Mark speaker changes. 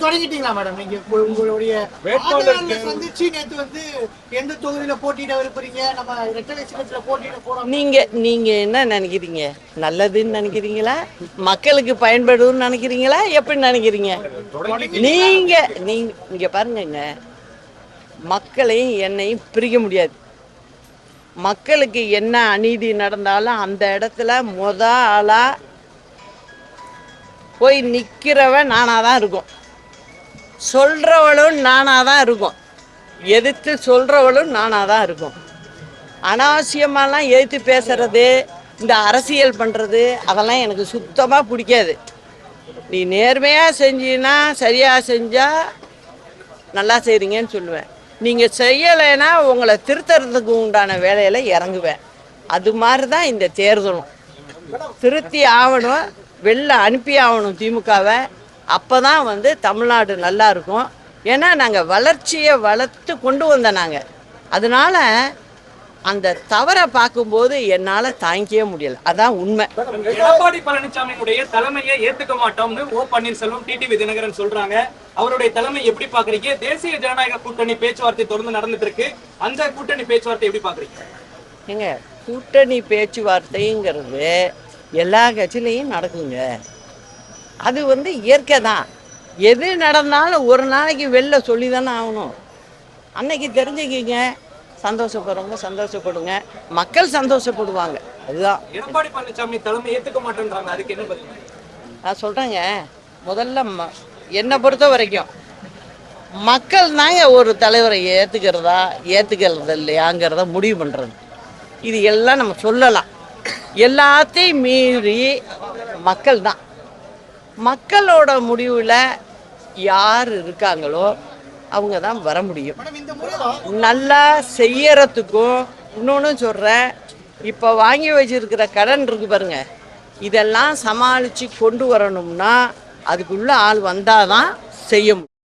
Speaker 1: தொடங்கிட்டீங்களா madam? நீங்க உங்க- உங்களுடைய ஆதரவாளர்களை சந்திச்சு நேத்து வந்து எந்த தொகுதியில போட்டியிட விரும்புறீங்க? நம்ம இரட்டை சின்னத்துல போட்டியிட போறோம்.
Speaker 2: நீங்க நீங்க என்ன நினைக்கிறீங்க? நல்லதுன்னு நினைக்கிறீங்களா? மக்களுக்கு பயன்படும்னு நினைக்கிறீங்களா? எப்படி நினைக்கிறீங்க? நீங்க நீங்க இங்க பாருங்கங்க. மக்களையும் என்னையும் பிரிக்க முடியாது. மக்களுக்கு என்ன அநீதி நடந்தாலும் அந்த இடத்துல முத ஆளா போய் நிற்கிறவன் நானா தான் இருக்கும். சொல்கிறவளும் நானாக தான் இருக்கும். எதிர்த்து சொல்கிறவளும் நானாக தான் இருக்கும். அனாவசியமாலாம் எதிர்த்து பேசுறது இந்த அரசியல் பண்ணுறது அதெல்லாம் எனக்கு சுத்தமாக பிடிக்காது. நீ நேர்மையாக செஞ்சினா சரியாக செஞ்சால் நல்லா செய்கிறீங்கன்னு சொல்லுவேன். நீங்கள் செய்யலைன்னா உங்களை திருத்தறதுக்கு உண்டான வேலையில் இறங்குவேன். அது மாதிரி தான் இந்த தேர்தலும். திருத்தி ஆகணும் வெளில அனுப்பி ஆகணும் திமுகவை அப்போ தான் வந்து தமிழ்நாடு நல்லா இருக்கும் ஏன்னா நாங்கள் வளர்ச்சியை வளர்த்து கொண்டு வந்த நாங்கள் அதனால அந்த தவறை பார்க்கும்போது என்னால் தாங்கிக்கவே முடியல. அதான் உண்மை.
Speaker 3: எடப்பாடி பழனிசாமியுடைய தலைமையை ஏத்துக்க மாட்டோம்னு ஓ பன்னீர்செல்வம் டிடிவி தினகரன் சொல்றாங்க. அவருடைய தலைமை எப்படி பாக்குறீங்க தேசிய ஜனநாயக கூட்டணி பேச்சுவார்த்தை தொடர்ந்து நடந்துட்டு இருக்கு. அந்த கூட்டணி பேச்சுவார்த்தை எப்படி பாக்குறீங்க
Speaker 2: ஏங்க கூட்டணி பேச்சுவார்த்தைங்கிறது எல்லா கட்சியிலையும் நடக்குங்க அது வந்து இயற்கை தான். எது நடந்தாலும் ஒரு நாளைக்கு வெளில சொல்லி தானே ஆகணும். அன்னைக்கு தெரிஞ்சுக்கிங்க. சந்தோஷப்படுறவங்க சந்தோஷப்படுங்க. மக்கள் சந்தோஷப்படுவாங்க. அதுதான்.
Speaker 3: எடப்பாடி பழனிசாமி தலைமை ஏத்துக்க மாட்டேன்றாங்க. அதுக்கு என்ன பதில்?
Speaker 2: நான் சொல்கிறேங்க முதல்ல ம என்னை பொறுத்த வரைக்கும் மக்கள் தாங்க ஒரு தலைவரை ஏற்றுக்கிறதா ஏற்றுக்கிறது இல்லையாங்கிறத முடிவு பண்ணுறது இது எல்லாம் நம்ம சொல்லலாம். எல்லாத்தையும் மீறி மக்கள் தான். மக்களோட முடிவில் யார் இருக்காங்களோ அவங்க தான் வர முடியும். நல்லா செய்யறதுக்கும் இன்னொன்று சொல்கிறேன் இப்போ வாங்கி வச்சிருக்கிற கடன் இருக்கு பாருங்க. இதெல்லாம் சமாளித்து கொண்டு வரணும்னா அதுக்குள்ள ஆள் வந்தால் தான் செய்ய முடியும்.